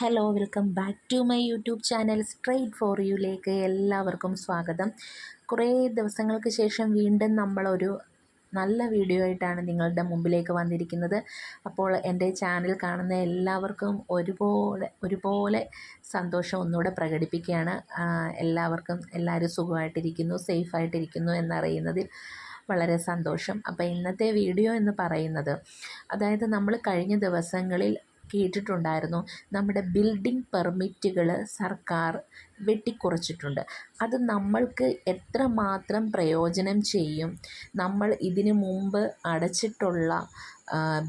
Hello welcome back to my YouTube channel straight four യുയിലേക്ക് എല്ലാവർക്കും സ്വാഗതം. കുറേ ദിവസങ്ങൾക്ക് ശേഷം വീണ്ടും നമ്മളൊരു നല്ല വീഡിയോ ആയിട്ടാണ് നിങ്ങളുടെ മുമ്പിലേക്ക് വന്നിരിക്കുന്നത്. അപ്പോൾ എന്റെ ചാനൽ കാണുന്ന എല്ലാവർക്കും ഒരുപോലെ ഒരുപോലെ സന്തോഷം ഒന്നുകൂടെ പ്രകടിപ്പിക്കുകയാണ്. എല്ലാവർക്കും എല്ലാവരും സുഖമായിട്ടിരിക്കുന്നു സേഫായിട്ടിരിക്കുന്നു എന്നറിയുന്നതിൽ വളരെ സന്തോഷം. അപ്പോൾ ഇന്നത്തെ വീഡിയോ എന്ന് പറയുന്നത് അതായത് നമ്മൾ കഴിഞ്ഞ ദിവസങ്ങളിൽ കേട്ടിട്ടുണ്ടായിരുന്നു. നമ്മുടെ ബിൽഡിംഗ് പെർമിറ്റുകൾ സർക്കാർ വെട്ടിക്കുറച്ചിട്ടുണ്ട്. അത് നമ്മൾക്ക് എത്രമാത്രം പ്രയോജനം ചെയ്യും? നമ്മൾ ഇതിനു മുമ്പ് അടച്ചിട്ടുള്ള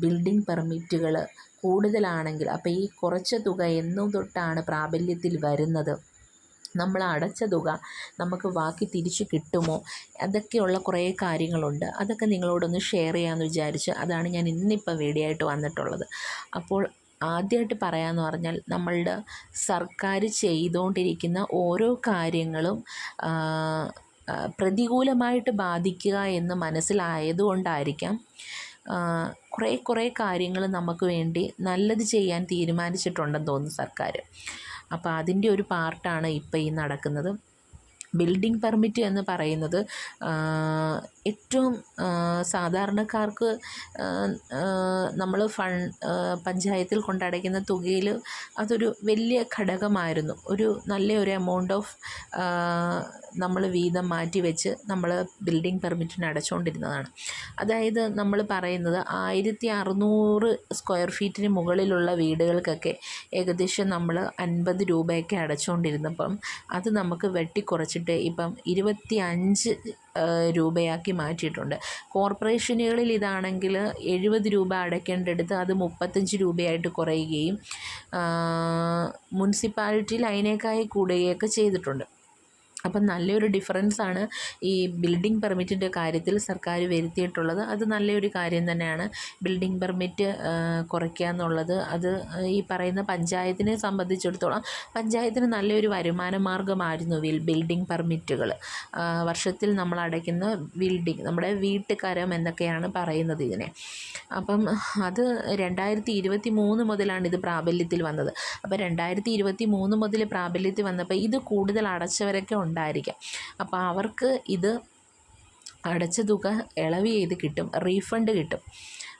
ബിൽഡിംഗ് പെർമിറ്റുകൾ കൂടുതലാണെങ്കിൽ അപ്പോൾ ഈ കുറച്ച തുക എന്നു തൊട്ടാണ് പ്രാബല്യത്തിൽ വരുന്നത്. നമ്മൾ അടച്ച തുക നമുക്ക് ബാക്കി തിരിച്ചു കിട്ടുമോ? അതൊക്കെയുള്ള കുറേ കാര്യങ്ങളുണ്ട്. അതൊക്കെ നിങ്ങളോടൊന്ന് ഷെയർ ചെയ്യാമെന്ന് വിചാരിച്ച് അതാണ് ഞാൻ ഇന്നിപ്പോൾ വീഡിയോ ആയിട്ട് വന്നിട്ടുള്ളത്. അപ്പോൾ ആദ്യമായിട്ട് പറയാമെന്ന് പറഞ്ഞാൽ നമ്മളുടെ സർക്കാർ ചെയ്തുകൊണ്ടിരിക്കുന്ന ഓരോ കാര്യങ്ങളും പ്രതികൂലമായിട്ട് ബാധിക്കുക എന്ന് മനസ്സിലായതുകൊണ്ടായിരിക്കാം കുറേ കുറേ കാര്യങ്ങൾ നമുക്ക് വേണ്ടി നല്ലത് ചെയ്യാൻ തീരുമാനിച്ചിട്ടുണ്ടെന്ന് തോന്നുന്നു സർക്കാർ അപ്പോൾ അതിന്റെ ഒരു പാർട്ടാണ് ഇപ്പോൾ ഈ നടക്കുന്നത്. ബിൽഡിംഗ് പെർമിറ്റ് എന്ന് പറയുന്നത് ഏറ്റവും സാധാരണക്കാർക്ക് നമ്മൾ ഫണ്ട് പഞ്ചായത്തിൽ കൊണ്ടടയ്ക്കുന്ന തുകയിൽ അതൊരു വലിയ ഘടകമായിരുന്നു. ഒരു നല്ല ഒരു എമൗണ്ട് ഓഫ് നമ്മൾ വീതം മാറ്റി വെച്ച് നമ്മൾ ബിൽഡിംഗ് പെർമിറ്റിന് അടച്ചുകൊണ്ടിരുന്നതാണ് അതായത് നമ്മൾ പറയുന്നത് ആയിരത്തി അറുന്നൂറ് സ്ക്വയർ ഫീറ്റിന് മുകളിലുള്ള വീടുകൾക്കൊക്കെ ഏകദേശം നമ്മൾ അൻപത് രൂപയൊക്കെ അടച്ചുകൊണ്ടിരുന്നപ്പം അത് നമുക്ക് വെട്ടിക്കുറച്ചിട്ട് ഇപ്പം ഇരുപത്തി അഞ്ച് രൂപയാക്കി മാറ്റിയിട്ടുണ്ട്. കോർപ്പറേഷനുകളിൽ ഇതാണെങ്കിൽ എഴുപത് രൂപ അടയ്ക്കേണ്ടടുത്ത് അത് മുപ്പത്തഞ്ച് രൂപയായിട്ട് കുറയുകയും മുനിസിപ്പാലിറ്റിയിൽ അതിനേക്കായി കൂടുകയൊക്കെ ചെയ്തിട്ടുണ്ട്. അപ്പം നല്ലൊരു ഡിഫറൻസാണ് ഈ ബിൽഡിംഗ് പെർമിറ്റിന്റെ കാര്യത്തിൽ സർക്കാർ വരുത്തിയിട്ടുള്ളത്. അത് നല്ലൊരു കാര്യം തന്നെയാണ്. ബിൽഡിംഗ് പെർമിറ്റ് കുറയ്ക്കുക എന്നുള്ളത്. അത് ഈ പറയുന്ന പഞ്ചായത്തിനെ സംബന്ധിച്ചിടത്തോളം പഞ്ചായത്തിന് നല്ലൊരു വരുമാന മാർഗമായിരുന്നു വിൽ ബിൽഡിംഗ് പെർമിറ്റുകൾ. വർഷത്തിൽ നമ്മൾ അടയ്ക്കുന്ന ബിൽഡിംഗ് നമ്മുടെ വീട്ടുകരം എന്നൊക്കെയാണ് പറയുന്നത് ഇതിനെ. അപ്പം അത് രണ്ടായിരത്തി ഇരുപത്തി മൂന്ന് മുതലാണ് ഇത് പ്രാബല്യത്തിൽ വന്നത്. അപ്പോൾ രണ്ടായിരത്തി ഇരുപത്തി മൂന്ന് മുതൽ പ്രാബല്യത്തിൽ വന്നപ്പോൾ ഇത് കൂടുതൽ അടച്ചവരൊക്കെ ഉണ്ടായിരിക്കാം. അപ്പോൾ അവർക്ക് ഇത് അടച്ച തുക ഇളവ് ചെയ്ത് കിട്ടും റീഫണ്ട് കിട്ടും.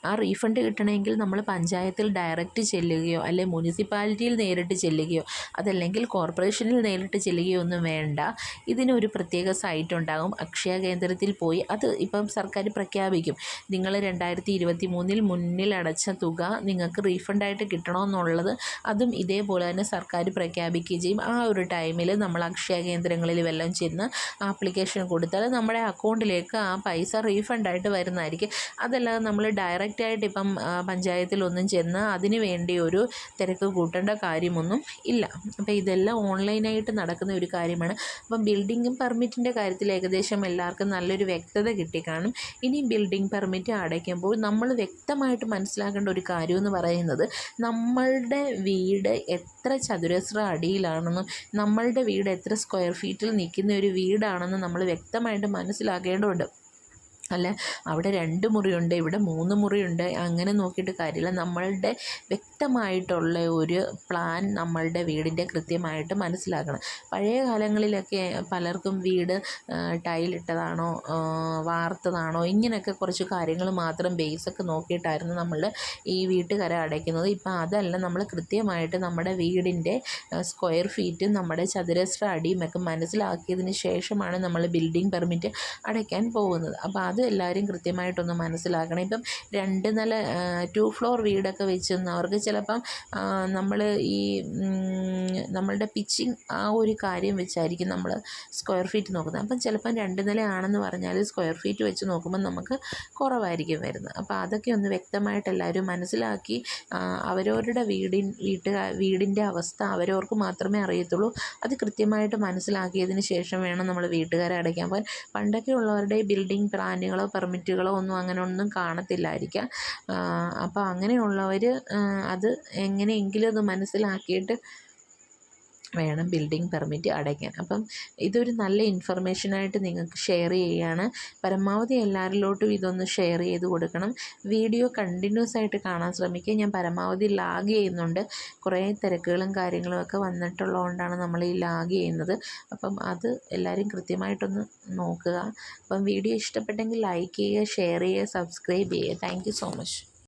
ആ റീഫണ്ട് കിട്ടണമെങ്കിൽ നമ്മൾ പഞ്ചായത്തിൽ ഡയറക്റ്റ് ചെല്ലുകയോ അല്ലെ മുനിസിപ്പാലിറ്റിയിൽ നേരിട്ട് ചെല്ലുകയോ അതല്ലെങ്കിൽ കോർപ്പറേഷനിൽ നേരിട്ട് ചെല്ലുകയോ ഒന്നും വേണ്ട. ഇതിനൊരു പ്രത്യേക സൈറ്റ് ഉണ്ടാകും. അക്ഷയ കേന്ദ്രത്തിൽ പോയി അത് ഇപ്പം സർക്കാർ പ്രഖ്യാപിക്കും. നിങ്ങൾ രണ്ടായിരത്തി ഇരുപത്തി മൂന്നിൽ മുന്നിൽ അടച്ച തുക നിങ്ങൾക്ക് റീഫണ്ടായിട്ട് കിട്ടണമെന്നുള്ളത് അതും ഇതേപോലെ തന്നെ സർക്കാർ പ്രഖ്യാപിക്കുകയും ചെയ്യും. ആ ഒരു ടൈമിൽ നമ്മൾ അക്ഷയ കേന്ദ്രങ്ങളിൽ വല്ലതും ചെന്ന് ആപ്ലിക്കേഷൻ കൊടുത്താൽ നമ്മുടെ അക്കൗണ്ടിലേക്ക് ആ പൈസ റീഫണ്ടായിട്ട് വരുന്നതായിരിക്കും. അതല്ലാതെ നമ്മൾ ഡയറക്റ്റ് ആയിട്ട് ഇപ്പം പഞ്ചായത്തിലൊന്നും ചെന്ന് അതിന് വേണ്ടി ഒരു തിരക്ക് കൂട്ടേണ്ട കാര്യമൊന്നും ഇല്ല. അപ്പോൾ ഇതെല്ലാം ഓൺലൈനായിട്ട് നടക്കുന്ന ഒരു കാര്യമാണ്. അപ്പം ബിൽഡിംഗ് പെർമിറ്റിന്റെ കാര്യത്തിൽ ഏകദേശം എല്ലാവർക്കും നല്ലൊരു വ്യക്തത കിട്ടിക്കാണും. ഇനി ബിൽഡിംഗ് പെർമിറ്റ് അടയ്ക്കുമ്പോൾ നമ്മൾ വ്യക്തമായിട്ട് മനസ്സിലാക്കേണ്ട ഒരു കാര്യം എന്ന് പറയുന്നത് നമ്മളുടെ വീട് എത്ര ചതുരശ്ര അടിയിലാണെന്നും നമ്മളുടെ വീട് എത്ര സ്ക്വയർ ഫീറ്റിൽ നിൽക്കുന്ന ഒരു വീടാണെന്നും നമ്മൾ വ്യക്തമായിട്ട് മനസ്സിലാക്കേണ്ടതുണ്ട്. അല്ല? അവിടെ രണ്ട് മുറിയുണ്ട് ഇവിടെ മൂന്ന് മുറിയുണ്ട്. അങ്ങനെ നോക്കിയിട്ട് കാര്യമില്ല. നമ്മളുടെ വ്യക്തമായിട്ടുള്ള ഒരു പ്ലാൻ നമ്മളുടെ വീടിന്റെ കൃത്യമായിട്ട് മനസ്സിലാക്കണം. പഴയ കാലങ്ങളിലൊക്കെ പലർക്കും വീട് ടൈലിട്ടതാണോ വാർത്തതാണോ ഇങ്ങനെയൊക്കെ കുറച്ച് കാര്യങ്ങൾ മാത്രം ബേസൊക്കെ നോക്കിയിട്ടായിരുന്നു നമ്മൾ ഈ വീട്ടുകര അടയ്ക്കുന്നത്. ഇപ്പം അതല്ല നമ്മൾ കൃത്യമായിട്ട് നമ്മുടെ വീടിന്റെ സ്ക്വയർ ഫീറ്റും നമ്മുടെ ചതുരശ്ര അടിയും ഒക്കെ മനസ്സിലാക്കിയതിന് ശേഷമാണ് നമ്മൾ ബിൽഡിംഗ് പെർമിറ്റ് അടയ്ക്കാൻ പോകുന്നത്. അപ്പോൾ അത് എല്ലാവരും കൃത്യമായിട്ടൊന്ന് മനസ്സിലാക്കണം. ഇപ്പം രണ്ട് നില ടു ഫ്ലോർ വീടൊക്കെ വെച്ചിരുന്നവർക്ക് ചിലപ്പം നമ്മൾ ഈ നമ്മളുടെ പിച്ചിങ് ആ ഒരു കാര്യം വെച്ചായിരിക്കും നമ്മൾ സ്ക്വയർ ഫീറ്റ് നോക്കുന്നത്. അപ്പം ചിലപ്പം രണ്ട് നിലയാണെന്ന് പറഞ്ഞാൽ സ്ക്വയർ ഫീറ്റ് വെച്ച് നോക്കുമ്പോൾ നമുക്ക് കുറവായിരിക്കും വരുന്നത്. അപ്പോൾ അതൊക്കെ ഒന്ന് വ്യക്തമായിട്ട് എല്ലാവരും മനസ്സിലാക്കി അവരവരുടെ വീടിൻ വീട്ടുകാർ വീടിന്റെ അവസ്ഥ അവരവർക്ക് മാത്രമേ അറിയത്തുള്ളൂ. അത് കൃത്യമായിട്ട് മനസ്സിലാക്കിയതിന് ശേഷം വേണം നമ്മൾ വീട്ടുകാരെ അടയ്ക്കാൻ പോകാൻ. പണ്ടൊക്കെ ഉള്ളവരുടെ ബിൽഡിംഗ് പ്ലാനുകളോ പെർമിറ്റുകളോ ഒന്നും അങ്ങനെ ഒന്നും കാണത്തില്ലായിരിക്കാം. അപ്പോൾ അങ്ങനെയുള്ളവർ അത് എങ്ങനെയെങ്കിലും അത് മനസ്സിലാക്കിയിട്ട് വേണം ബിൽഡിംഗ് പെർമിറ്റ് അടയ്ക്കാൻ. അപ്പം ഇതൊരു നല്ല ഇൻഫർമേഷനായിട്ട് നിങ്ങൾക്ക് ഷെയർ ചെയ്യുകയാണ് പരമാവധി എല്ലാവരിലോട്ടും ഇതൊന്ന് ഷെയർ ചെയ്ത് കൊടുക്കണം. വീഡിയോ കണ്ടിന്യൂസ് ആയിട്ട് കാണാൻ ശ്രമിക്കുക. ഞാൻ പരമാവധി ലാഗ് ചെയ്യുന്നുണ്ട്. കുറേ തിരക്കുകളും കാര്യങ്ങളും ഒക്കെ വന്നിട്ടുള്ളതുകൊണ്ടാണ് നമ്മൾ ഈ ലാഗ് ചെയ്യുന്നത്. അപ്പം അത് എല്ലാവരും കൃത്യമായിട്ടൊന്ന് നോക്കുക. അപ്പം വീഡിയോ ഇഷ്ടപ്പെട്ടെങ്കിൽ ലൈക്ക് ചെയ്യുക ഷെയർ ചെയ്യുക സബ്സ്ക്രൈബ് ചെയ്യുക. Thank so much